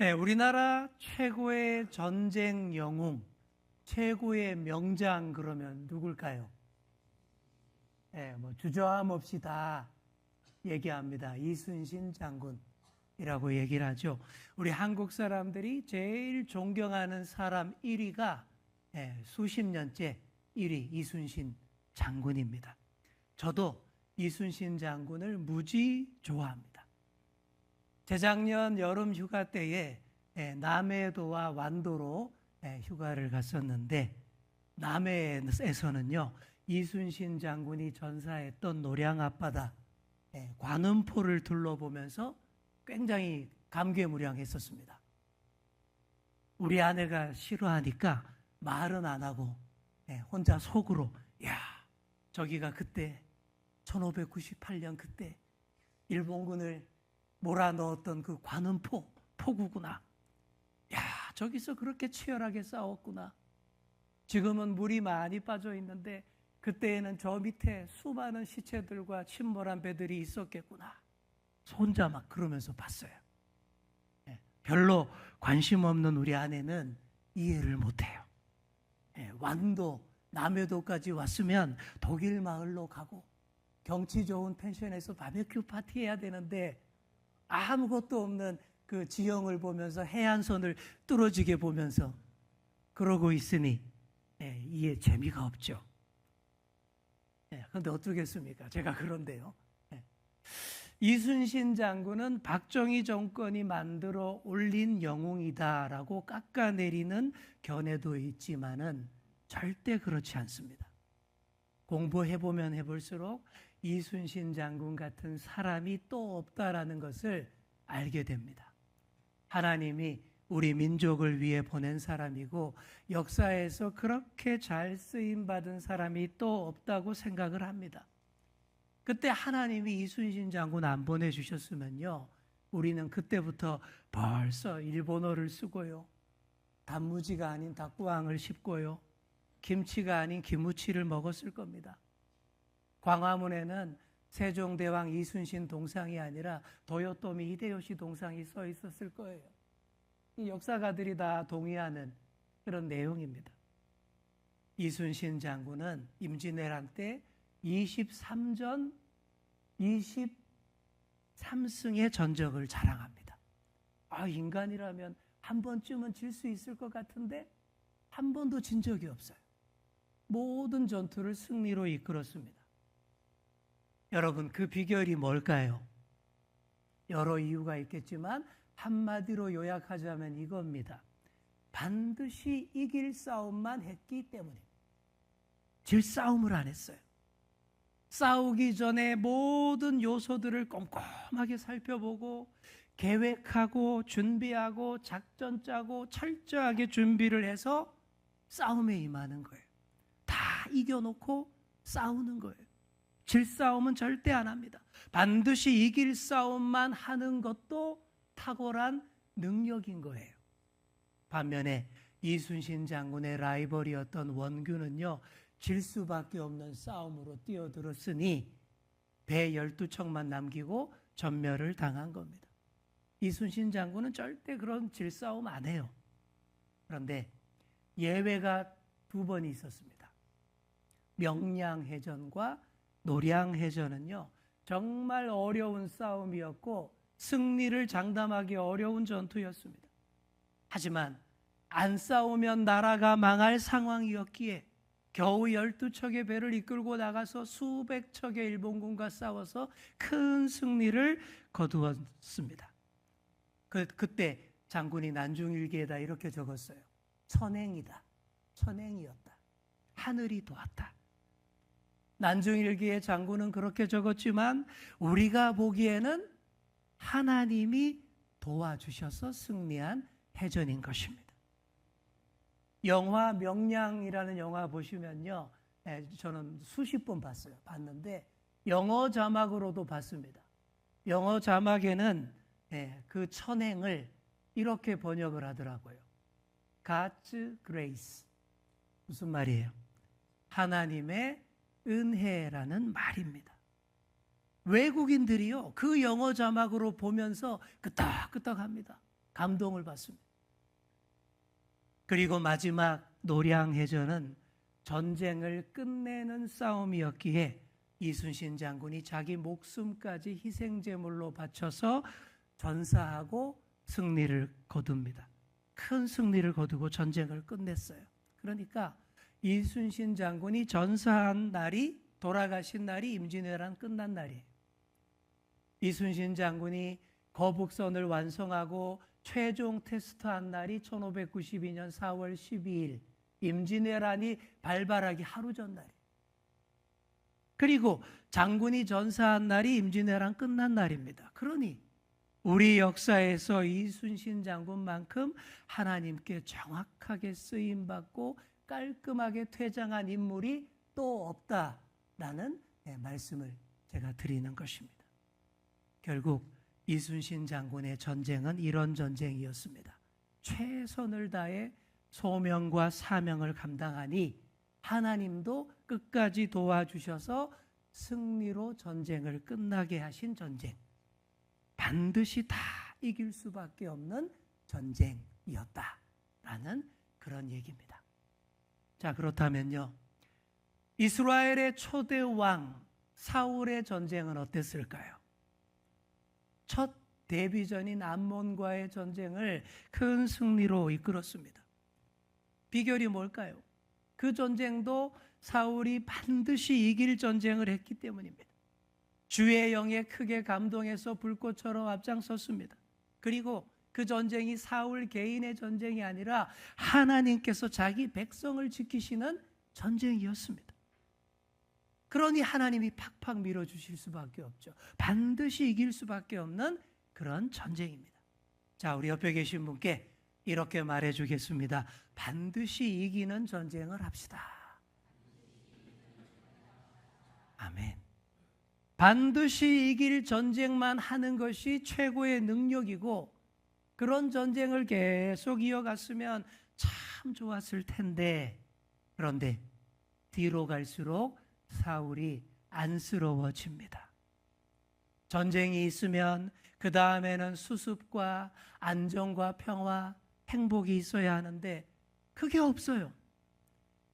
네, 우리나라 최고의 전쟁 영웅, 최고의 명장 그러면 누굴까요? 네, 뭐 주저함 없이 다 얘기합니다. 이순신 장군이라고 얘기를 하죠. 우리 한국 사람들이 제일 존경하는 사람 1위가 예, 수십 년째 1위 이순신 장군입니다. 저도 이순신 장군을 무지 좋아합니다. 재작년 여름 휴가 때에 예, 남해도와 완도로 예, 휴가를 갔었는데 남해에서는요 이순신 장군이 전사했던 노량 앞바다 예, 관음포를 둘러보면서 굉장히 감개무량했었습니다. 우리 아내가 싫어하니까 말은 안 하고 예, 혼자 속으로 야 저기가 그때 1598년 그때 일본군을 몰아넣었던 그 관음포 포구구나. 야 저기서 그렇게 치열하게 싸웠구나. 지금은 물이 많이 빠져 있는데 그때에는 저 밑에 수많은 시체들과 침몰한 배들이 있었겠구나. 혼자 막 그러면서 봤어요. 예, 별로 관심 없는 우리 아내는 이해를 못해요. 예, 완도, 남해도까지 왔으면 독일 마을로 가고 경치 좋은 펜션에서 바베큐 파티 해야 되는데 아무것도 없는 그 지형을 보면서 해안선을 뚫어지게 보면서 그러고 있으니 예, 이해 재미가 없죠. 예, 그런데 어떻겠습니까? 제가 그런데요. 예. 이순신 장군은 박정희 정권이 만들어 올린 영웅이다라고 깎아내리는 견해도 있지만은 절대 그렇지 않습니다. 공부해 보면 해볼수록 이순신 장군 같은 사람이 또 없다라는 것을 알게 됩니다. 하나님이 우리 민족을 위해 보낸 사람이고 역사에서 그렇게 잘 쓰임 받은 사람이 또 없다고 생각을 합니다. 그때 하나님이 이순신 장군 안 보내주셨으면요, 우리는 그때부터 벌써 일본어를 쓰고요, 단무지가 아닌 닭구왕을 씹고요, 김치가 아닌 김무치를 먹었을 겁니다. 광화문에는 세종대왕 이순신 동상이 아니라 도요토미 히데요시 동상이 서 있었을 거예요. 이 역사가들이 다 동의하는 그런 내용입니다. 이순신 장군은 임진왜란 때 23전 23승의 전적을 자랑합니다. 아, 인간이라면 한 번쯤은 질 수 있을 것 같은데 한 번도 진 적이 없어요. 모든 전투를 승리로 이끌었습니다. 여러분, 그 비결이 뭘까요? 여러 이유가 있겠지만 한마디로 요약하자면 이겁니다. 반드시 이길 싸움만 했기 때문입니다. 질 싸움을 안 했어요. 싸우기 전에 모든 요소들을 꼼꼼하게 살펴보고 계획하고 준비하고 작전 짜고 철저하게 준비를 해서 싸움에 임하는 거예요. 다 이겨놓고 싸우는 거예요. 질 싸움은 절대 안 합니다. 반드시 이길 싸움만 하는 것도 탁월한 능력인 거예요. 반면에 이순신 장군의 라이벌이었던 원균은요, 질 수밖에 없는 싸움으로 뛰어들었으니 배 12척만 남기고 전멸을 당한 겁니다. 이순신 장군은 절대 그런 질싸움 안 해요. 그런데 예외가 두 번이 있었습니다. 명량해전과 노량해전은요, 정말 어려운 싸움이었고 승리를 장담하기 어려운 전투였습니다. 하지만 안 싸우면 나라가 망할 상황이었기에 겨우 12척의 배를 이끌고 나가서 수백 척의 일본군과 싸워서 큰 승리를 거두었습니다. 그, 그때 장군이 난중일기에다 이렇게 적었어요. 천행이다. 천행이었다. 하늘이 도왔다. 난중일기의 장군은 그렇게 적었지만 우리가 보기에는 하나님이 도와주셔서 승리한 해전인 것입니다. 영화 명량이라는 영화 보시면요. 예, 저는 수십 번 봤어요. 봤는데 영어 자막으로도 봤습니다. 영어 자막에는 예, 그 천행을 이렇게 번역을 하더라고요. God's grace. 무슨 말이에요? 하나님의 은혜라는 말입니다. 외국인들이요, 그 영어 자막으로 보면서 끄떡끄떡 합니다. 감동을 받습니다. 그리고 마지막 노량해전은 전쟁을 끝내는 싸움이었기에 이순신 장군이 자기 목숨까지 희생제물로 바쳐서 전사하고 승리를 거둡니다. 큰 승리를 거두고 전쟁을 끝냈어요. 그러니까 이순신 장군이 전사한 날이 돌아가신 날이 임진왜란 끝난 날이에요. 이순신 장군이 거북선을 완성하고 최종 테스트한 날이 1592년 4월 12일 임진왜란이 발발하기 하루 전날이에요. 그리고 장군이 전사한 날이 임진왜란 끝난 날입니다. 그러니 우리 역사에서 이순신 장군만큼 하나님께 정확하게 쓰임 받고 깔끔하게 퇴장한 인물이 또 없다라는 네, 말씀을 제가 드리는 것입니다. 결국 이순신 장군의 전쟁은 이런 전쟁이었습니다. 최선을 다해 소명과 사명을 감당하니 하나님도 끝까지 도와주셔서 승리로 전쟁을 끝나게 하신 전쟁. 반드시 다 이길 수밖에 없는 전쟁이었다라는 그런 얘기입니다. 자, 그렇다면요. 이스라엘의 초대 왕 사울의 전쟁은 어땠을까요? 첫 데뷔전인 암몬과의 전쟁을 큰 승리로 이끌었습니다. 비결이 뭘까요? 그 전쟁도 사울이 반드시 이길 전쟁을 했기 때문입니다. 주의 영에 크게 감동해서 불꽃처럼 앞장섰습니다. 그리고 그 전쟁이 사울 개인의 전쟁이 아니라 하나님께서 자기 백성을 지키시는 전쟁이었습니다. 그러니 하나님이 팍팍 밀어주실 수밖에 없죠. 반드시 이길 수밖에 없는 그런 전쟁입니다. 자, 우리 옆에 계신 분께 이렇게 말해 주겠습니다. 반드시 이기는 전쟁을 합시다. 아멘. 반드시 이길 전쟁만 하는 것이 최고의 능력이고 그런 전쟁을 계속 이어갔으면 참 좋았을 텐데 그런데 뒤로 갈수록 사울이 안쓰러워집니다. 전쟁이 있으면 그 다음에는 수습과 안정과 평화, 행복이 있어야 하는데 그게 없어요.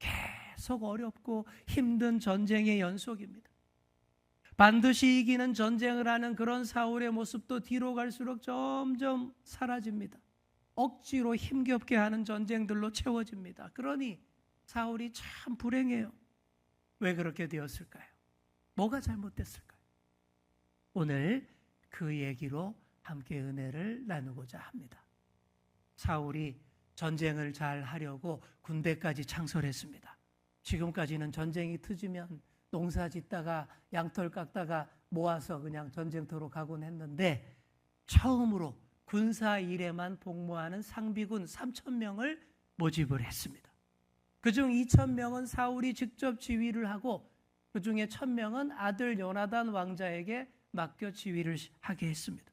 계속 어렵고 힘든 전쟁의 연속입니다. 반드시 이기는 전쟁을 하는 그런 사울의 모습도 뒤로 갈수록 점점 사라집니다. 억지로 힘겹게 하는 전쟁들로 채워집니다. 그러니 사울이 참 불행해요. 왜 그렇게 되었을까요? 뭐가 잘못됐을까요? 오늘 그 얘기로 함께 은혜를 나누고자 합니다. 사울이 전쟁을 잘 하려고 군대까지 창설했습니다. 지금까지는 전쟁이 터지면 농사 짓다가 양털 깎다가 모아서 그냥 전쟁터로 가곤 했는데 처음으로 군사 일에만 복무하는 상비군 3천 명을 모집을 했습니다. 그중 2천 명은 사울이 직접 지휘를 하고 그 중에 1,000명은 아들 요나단 왕자에게 맡겨 지휘를 하게 했습니다.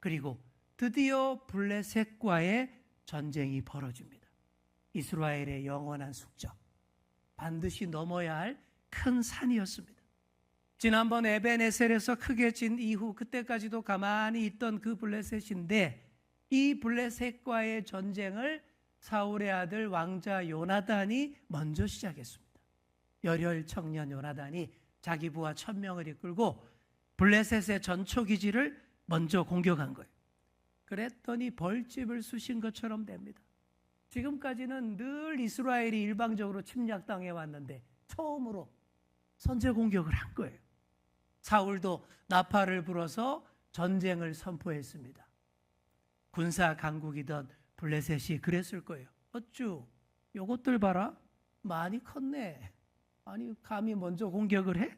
그리고 드디어 블레셋과의 전쟁이 벌어집니다. 이스라엘의 영원한 숙적. 반드시 넘어야 할 큰 산이었습니다. 지난번 에베네셀에서 크게 진 이후 그때까지도 가만히 있던 그 블레셋인데 이 블레셋과의 전쟁을 사울의 아들 왕자 요나단이 먼저 시작했습니다. 열혈 청년 요나단이 자기 부하 천명을 이끌고 블레셋의 전초 기지를 먼저 공격한 거예요. 그랬더니 벌집을 쑤신 것처럼 됩니다. 지금까지는 늘 이스라엘이 일방적으로 침략당해 왔는데 처음으로 선제 공격을 한 거예요. 사울도 나팔을 불어서 전쟁을 선포했습니다. 군사 강국이던 블레셋이 그랬을 거예요. 어쭈, 요것들 봐라. 많이 컸네. 아니, 감히 먼저 공격을 해?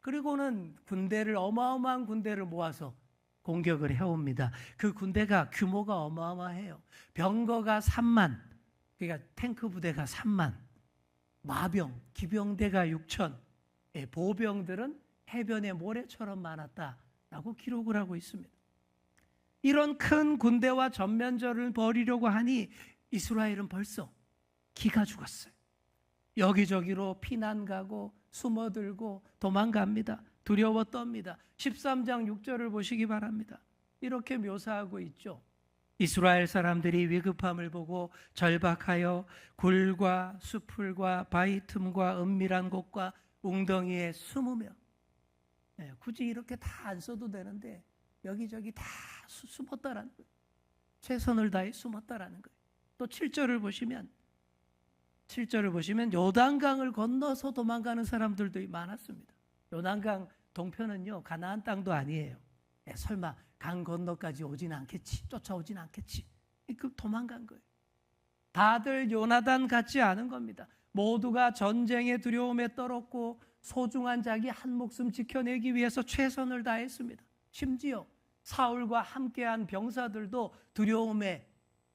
그리고는 군대를, 어마어마한 군대를 모아서 공격을 해옵니다. 그 군대가 규모가 어마어마해요. 병거가 3만, 그러니까 탱크 부대가 3만, 마병, 기병대가 6천, 예, 보병들은 해변의 모래처럼 많았다라고 기록을 하고 있습니다. 이런 큰 군대와 전면전을 벌이려고 하니 이스라엘은 벌써 기가 죽었어요. 여기저기로 피난 가고 숨어들고 도망갑니다. 두려워 떱니다. 13장 6절을 보시기 바랍니다. 이렇게 묘사하고 있죠. 이스라엘 사람들이 위급함을 보고 절박하여 굴과 수풀과 바위 틈과 은밀한 곳과 웅덩이에 숨으며 예, 굳이 이렇게 다 안 써도 되는데 여기저기 다 수- 숨었다라는 거예요. 최선을 다해 숨었다라는 거예요. 또 7절을 보시면 7절을 보시면 요단강을 건너서 도망가는 사람들도 많았습니다. 요단강 동편은요 가나안 땅도 아니에요. 예, 설마 강 건너까지 오진 않겠지, 쫓아오진 않겠지. 그 도망간 거예요. 다들 요나단 같지 않은 겁니다. 모두가 전쟁의 두려움에 떨었고 소중한 자기 한 목숨 지켜내기 위해서 최선을 다했습니다. 심지어 사울과 함께한 병사들도 두려움에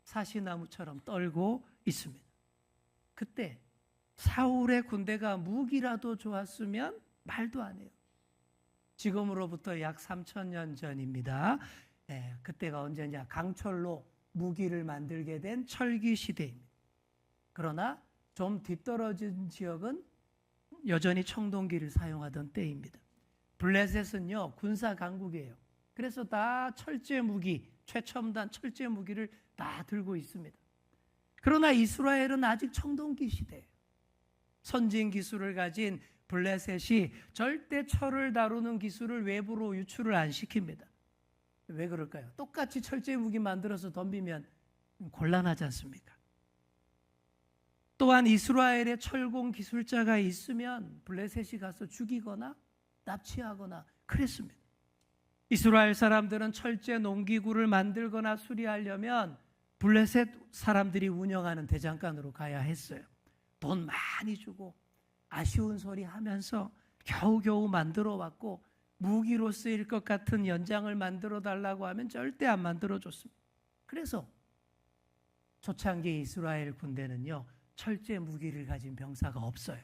사시나무처럼 떨고 있습니다. 그때 사울의 군대가 무기라도 좋았으면 말도 안 해요. 지금으로부터 약 3천 년 전입니다. 예, 그때가 언제냐? 강철로 무기를 만들게 된 철기 시대입니다. 그러나 좀 뒤떨어진 지역은 여전히 청동기를 사용하던 때입니다. 블레셋은요 군사 강국이에요. 그래서 다 철제 무기, 최첨단 철제 무기를 다 들고 있습니다. 그러나 이스라엘은 아직 청동기 시대예요. 선진 기술을 가진 블레셋이 절대 철을 다루는 기술을 외부로 유출을 안 시킵니다. 왜 그럴까요? 똑같이 철제 무기 만들어서 덤비면 곤란하지 않습니까? 또한 이스라엘의 철공 기술자가 있으면 블레셋이 가서 죽이거나 납치하거나 그랬습니다. 이스라엘 사람들은 철제 농기구를 만들거나 수리하려면 블레셋 사람들이 운영하는 대장간으로 가야 했어요. 돈 많이 주고 아쉬운 소리 하면서 겨우겨우 만들어 왔고 무기로 쓰일 것 같은 연장을 만들어 달라고 하면 절대 안 만들어 줬습니다. 그래서 초창기 이스라엘 군대는요. 철제 무기를 가진 병사가 없어요.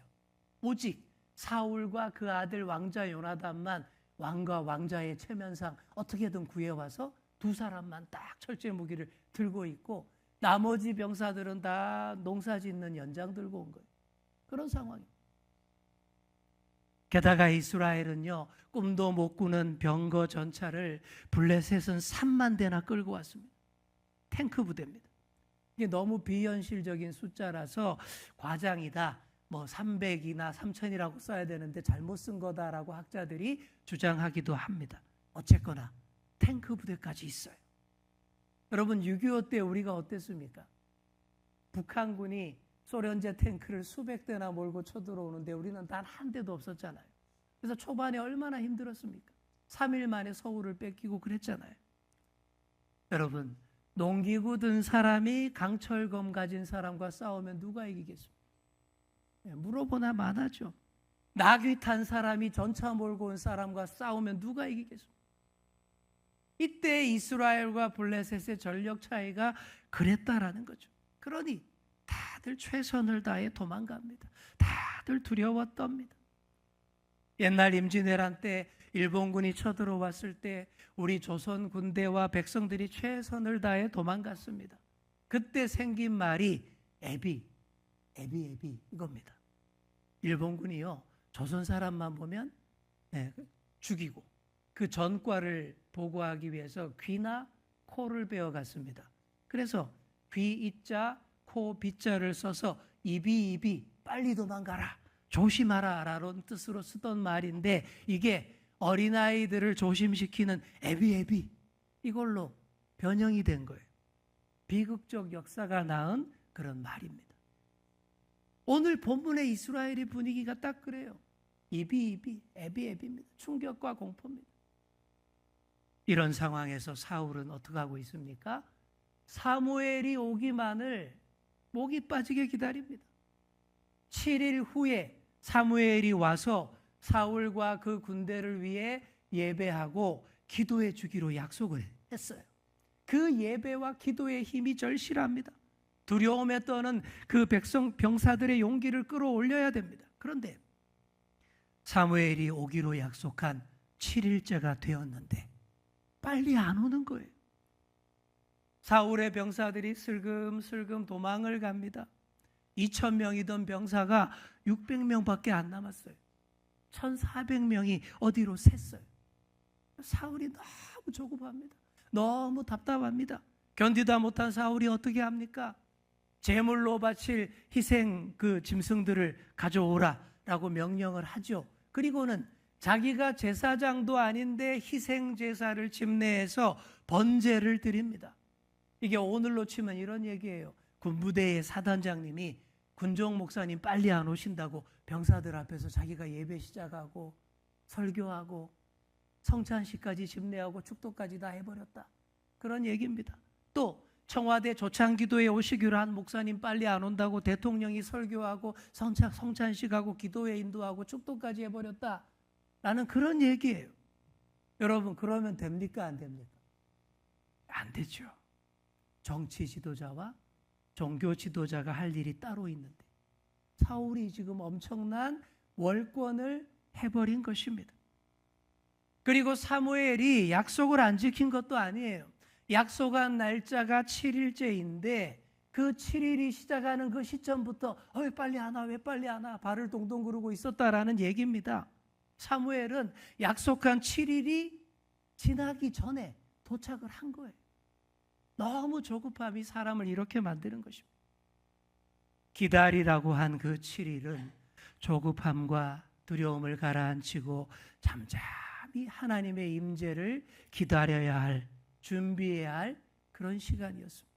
오직 사울과 그 아들 왕자 요나단만 왕과 왕자의 체면상 어떻게든 구해와서 두 사람만 딱 철제 무기를 들고 있고 나머지 병사들은 다 농사 짓는 연장 들고 온 거예요. 그런 상황이에요. 게다가 이스라엘은요, 꿈도 못 꾸는 병거 전차를 블레셋은 3만 대나 끌고 왔습니다. 탱크 부대입니다. 이게 너무 비현실적인 숫자라서 과장이다. 뭐 300이나 3000이라고 써야 되는데 잘못 쓴 거다라고 학자들이 주장하기도 합니다. 어쨌거나 탱크 부대까지 있어요. 여러분 6.25 때 우리가 어땠습니까? 북한군이 소련제 탱크를 수백 대나 몰고 쳐들어오는데 우리는 단 한 대도 없었잖아요. 그래서 초반에 얼마나 힘들었습니까? 3일 만에 서울을 뺏기고 그랬잖아요. 여러분, 농기구 든 사람이 강철검 가진 사람과 싸우면 누가 이기겠습니까? 네, 물어보나 마나죠. 나귀 탄 사람이 전차 몰고 온 사람과 싸우면 누가 이기겠습니까? 이때 이스라엘과 블레셋의 전력 차이가 그랬다라는 거죠. 그러니 다들 최선을 다해 도망갑니다. 다들 두려워 떱니다. 옛날 임진왜란 때 일본군이 쳐들어왔을 때 우리 조선 군대와 백성들이 최선을 다해 도망갔습니다. 그때 생긴 말이 애비, 애비, 애비 이겁니다. 일본군이요 조선 사람만 보면 네, 죽이고 그 전과를 보고하기 위해서 귀나 코를 베어 갔습니다. 그래서 귀 이자 코 비자를 써서 입이 입이 빨리 도망가라 조심하라 라는 뜻으로 쓰던 말인데 이게 어린아이들을 조심시키는 애비 이걸로 변형이 된 거예요. 비극적 역사가 낳은 그런 말입니다. 오늘 본문의 이스라엘의 분위기가 딱 그래요. 애비 애비입니다. 충격과 공포입니다. 이런 상황에서 사울은 어떻게 하고 있습니까? 사무엘이 오기만을 목이 빠지게 기다립니다. 7일 후에 사무엘이 와서 사울과 그 군대를 위해 예배하고 기도해 주기로 약속을 했어요. 그 예배와 기도의 힘이 절실합니다. 두려움에 떠는 그 백성 병사들의 용기를 끌어올려야 됩니다. 그런데 사무엘이 오기로 약속한 7일째가 되었는데 빨리 안 오는 거예요. 사울의 병사들이 슬금슬금 도망을 갑니다. 2천 명이던 병사가 600명밖에 안 남았어요. 1,400명이 어디로 샜어요. 사울이 너무 조급합니다. 너무 답답합니다. 견디다 못한 사울이 어떻게 합니까? 제물로 바칠 희생 그 짐승들을 가져오라라고 명령을 하죠. 그리고는 자기가 제사장도 아닌데 희생 제사를 집내해서 번제를 드립니다. 이게 오늘로 치면 이런 얘기예요. 군부대의 사단장님이 군종 목사님 빨리 안 오신다고 병사들 앞에서 자기가 예배 시작하고 설교하고 성찬식까지 집례하고 축도까지 다 해버렸다. 그런 얘기입니다. 또 청와대 조창기도에 오시기로 한 목사님 빨리 안 온다고 대통령이 설교하고 성찬, 성찬식하고 기도회 인도하고 축도까지 해버렸다. 라는 그런 얘기예요. 여러분 그러면 됩니까 안 됩니까? 안 되죠. 정치 지도자와 종교 지도자가 할 일이 따로 있는데 사울이 지금 엄청난 월권을 해버린 것입니다. 그리고 사무엘이 약속을 안 지킨 것도 아니에요. 약속한 날짜가 7일째인데 그 7일이 시작하는 그 시점부터 어, 왜 빨리 안 와? 왜 빨리 안 와? 발을 동동 구르고 있었다라는 얘기입니다. 사무엘은 약속한 7일이 지나기 전에 도착을 한 거예요. 너무 조급함이 사람을 이렇게 만드는 것입니다. 기다리라고 한 그 7일은 조급함과 두려움을 가라앉히고 잠잠히 하나님의 임재를 기다려야 할 준비해야 할 그런 시간이었습니다.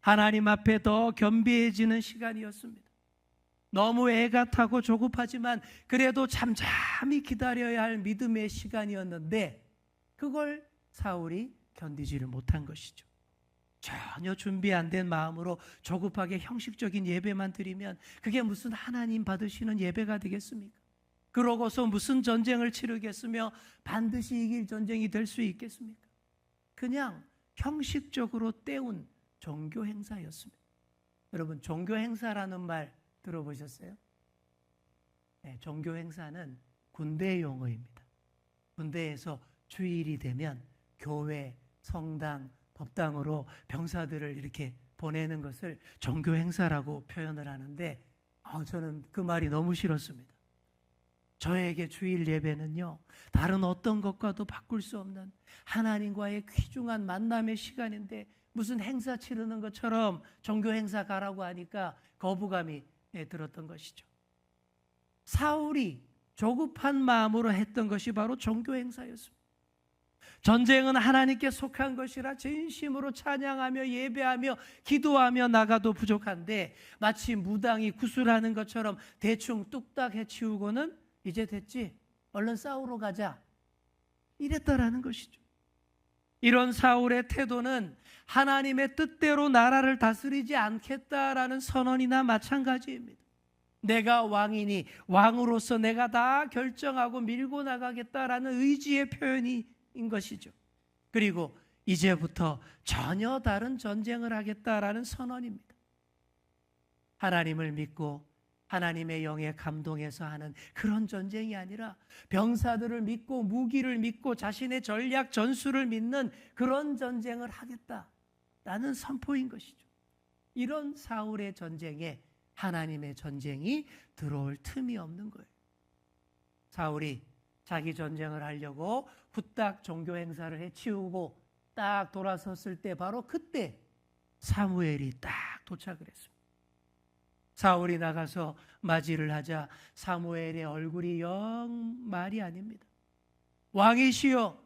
하나님 앞에 더 겸비해지는 시간이었습니다. 너무 애가 타고 조급하지만 그래도 잠잠히 기다려야 할 믿음의 시간이었는데 그걸 사울이 견디지를 못한 것이죠. 전혀 준비 안 된 마음으로 조급하게 형식적인 예배만 드리면 그게 무슨 하나님 받으시는 예배가 되겠습니까? 그러고서 무슨 전쟁을 치르겠으며 반드시 이길 전쟁이 될 수 있겠습니까? 그냥 형식적으로 때운 종교 행사였습니다. 여러분 종교 행사라는 말 들어보셨어요? 네, 종교 행사는 군대 용어입니다. 군대에서 주일이 되면 교회, 성당, 법당으로 병사들을 이렇게 보내는 것을 종교 행사라고 표현을 하는데 아, 저는 그 말이 너무 싫었습니다. 저에게 주일 예배는요, 다른 어떤 것과도 바꿀 수 없는 하나님과의 귀중한 만남의 시간인데 무슨 행사 치르는 것처럼 종교 행사 가라고 하니까 거부감이 예, 들었던 것이죠. 사울이 조급한 마음으로 했던 것이 바로 종교 행사였습니다. 전쟁은 하나님께 속한 것이라 진심으로 찬양하며 예배하며 기도하며 나가도 부족한데 마치 무당이 구슬하는 것처럼 대충 뚝딱 해치우고는 이제 됐지 얼른 싸우러 가자 이랬다라는 것이죠. 이런 사울의 태도는 하나님의 뜻대로 나라를 다스리지 않겠다라는 선언이나 마찬가지입니다. 내가 왕이니 왕으로서 내가 다 결정하고 밀고 나가겠다라는 의지의 표현이 인 것이죠. 그리고 이제부터 전혀 다른 전쟁을 하겠다라는 선언입니다. 하나님을 믿고 하나님의 영에 감동해서 하는 그런 전쟁이 아니라 병사들을 믿고 무기를 믿고 자신의 전략 전술을 믿는 그런 전쟁을 하겠다라는 선포인 것이죠. 이런 사울의 전쟁에 하나님의 전쟁이 들어올 틈이 없는 거예요. 사울이 자기 전쟁을 하려고 후딱 종교 행사를 해치우고 딱 돌아섰을 때 바로 그때 사무엘이 딱 도착을 했습니다. 사울이 나가서 맞이를 하자 사무엘의 얼굴이 영 말이 아닙니다. 왕이시여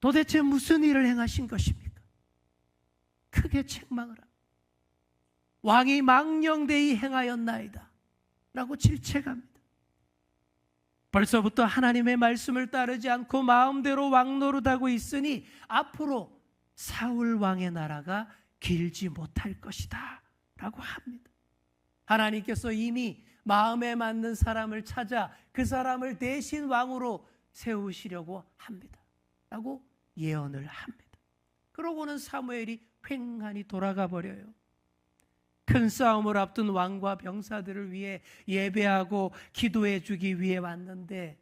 도대체 무슨 일을 행하신 것입니까? 크게 책망을 합니다. 왕이 망령되이 행하였나이다. 라고 질책합니다. 벌써부터 하나님의 말씀을 따르지 않고 마음대로 왕노릇하고 있으니 앞으로 사울 왕의 나라가 길지 못할 것이다. 라고 합니다. 하나님께서 이미 마음에 맞는 사람을 찾아 그 사람을 대신 왕으로 세우시려고 합니다. 라고 예언을 합니다. 그러고는 사무엘이 횡하니 돌아가 버려요. 큰 싸움을 앞둔 왕과 병사들을 위해 예배하고 기도해 주기 위해 왔는데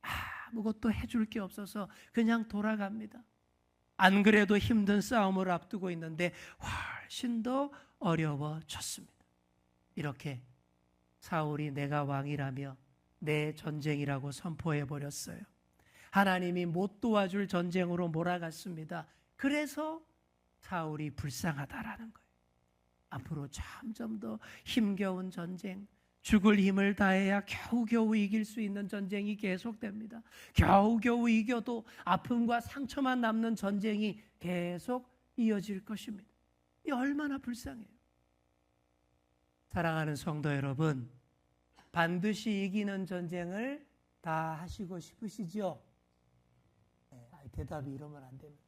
아무것도 해줄 게 없어서 그냥 돌아갑니다. 안 그래도 힘든 싸움을 앞두고 있는데 훨씬 더 어려워졌습니다. 이렇게 사울이 내가 왕이라며 내 전쟁이라고 선포해 버렸어요. 하나님이 못 도와줄 전쟁으로 몰아갔습니다. 그래서 사울이 불쌍하다라는 거예요. 앞으로 점점 더 힘겨운 전쟁, 죽을 힘을 다해야 겨우겨우 이길 수 있는 전쟁이 계속됩니다. 겨우겨우 이겨도 아픔과 상처만 남는 전쟁이 계속 이어질 것입니다. 이 얼마나 불쌍해요. 사랑하는 성도 여러분, 반드시 이기는 전쟁을 다 하시고 싶으시죠? 네, 대답이 이러면 안 됩니다.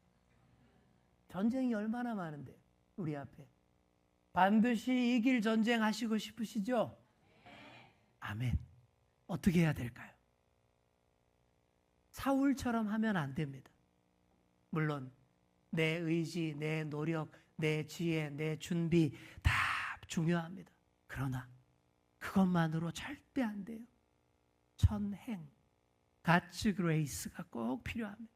전쟁이 얼마나 많은데 우리 앞에 반드시 이길 전쟁 하시고 싶으시죠? 아멘. 어떻게 해야 될까요? 사울처럼 하면 안 됩니다. 물론 내 의지, 내 노력, 내 지혜, 내 준비 다 중요합니다. 그러나 그것만으로 절대 안 돼요. 천행, 가츠 그레이스가 꼭 필요합니다.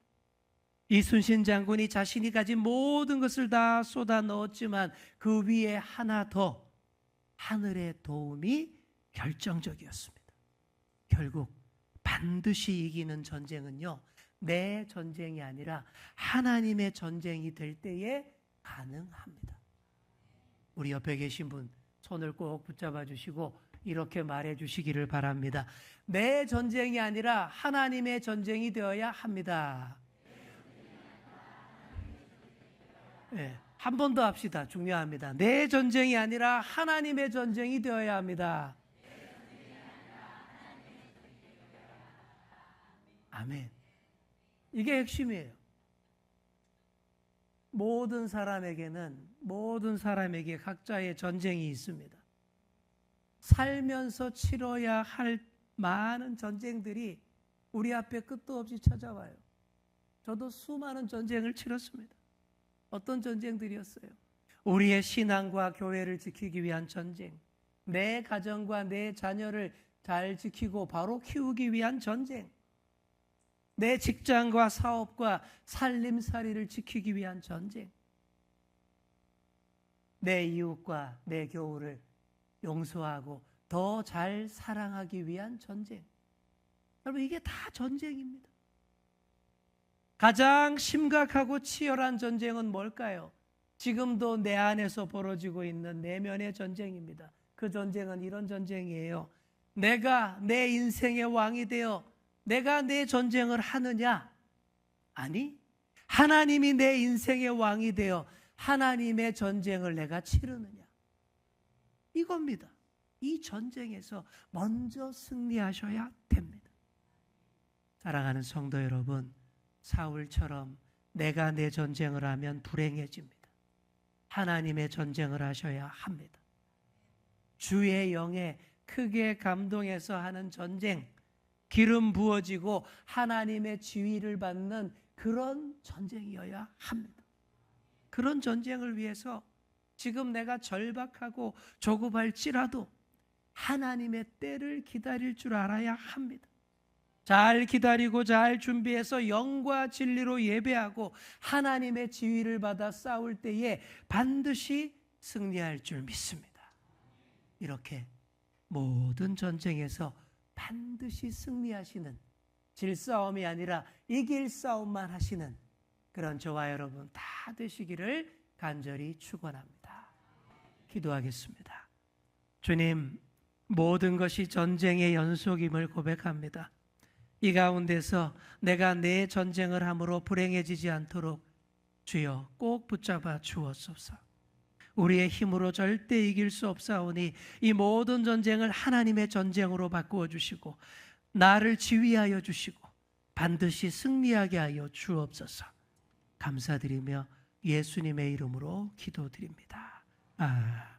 이순신 장군이 자신이 가진 모든 것을 다 쏟아 넣었지만 그 위에 하나 더 하늘의 도움이 결정적이었습니다. 결국 반드시 이기는 전쟁은요, 내 전쟁이 아니라 하나님의 전쟁이 될 때에 가능합니다. 우리 옆에 계신 분 손을 꼭 붙잡아 주시고 이렇게 말해 주시기를 바랍니다. 내 전쟁이 아니라 하나님의 전쟁이 되어야 합니다. 네, 한번 더 합시다. 중요합니다. 내 전쟁이 아니라 하나님의 전쟁이 되어야 합니다. 아멘. 이게 핵심이에요. 모든 사람에게는 모든 사람에게 각자의 전쟁이 있습니다. 살면서 치러야 할 많은 전쟁들이 우리 앞에 끝도 없이 찾아와요. 저도 수많은 전쟁을 치렀습니다. 어떤 전쟁들이었어요? 우리의 신앙과 교회를 지키기 위한 전쟁, 내 가정과 내 자녀를 잘 지키고 바로 키우기 위한 전쟁, 내 직장과 사업과 살림살이를 지키기 위한 전쟁, 내 이웃과 내 교우를 용서하고 더 잘 사랑하기 위한 전쟁. 여러분, 이게 다 전쟁입니다. 가장 심각하고 치열한 전쟁은 뭘까요? 지금도 내 안에서 벌어지고 있는 내면의 전쟁입니다. 그 전쟁은 이런 전쟁이에요. 내가 내 인생의 왕이 되어 내가 내 전쟁을 하느냐? 아니, 하나님이 내 인생의 왕이 되어 하나님의 전쟁을 내가 치르느냐? 이겁니다. 이 전쟁에서 먼저 승리하셔야 됩니다. 사랑하는 성도 여러분, 사울처럼 내가 내 전쟁을 하면 불행해집니다. 하나님의 전쟁을 하셔야 합니다. 주의 영에 크게 감동해서 하는 전쟁, 기름 부어지고 하나님의 지위를 받는 그런 전쟁이어야 합니다. 그런 전쟁을 위해서 지금 내가 절박하고 조급할지라도 하나님의 때를 기다릴 줄 알아야 합니다. 잘 기다리고 잘 준비해서 영과 진리로 예배하고 하나님의 지위를 받아 싸울 때에 반드시 승리할 줄 믿습니다. 이렇게 모든 전쟁에서 반드시 승리하시는 질싸움이 아니라 이길 싸움만 하시는 그런 저와 여러분 다 되시기를 간절히 축원합니다. 기도하겠습니다. 주님, 모든 것이 전쟁의 연속임을 고백합니다. 이 가운데서 내가 내 전쟁을 함으로 불행해지지 않도록 주여 꼭 붙잡아 주옵소서. 우리의 힘으로 절대 이길 수 없사오니 이 모든 전쟁을 하나님의 전쟁으로 바꾸어 주시고 나를 지휘하여 주시고 반드시 승리하게 하여 주옵소서. 감사드리며 예수님의 이름으로 기도드립니다. 아.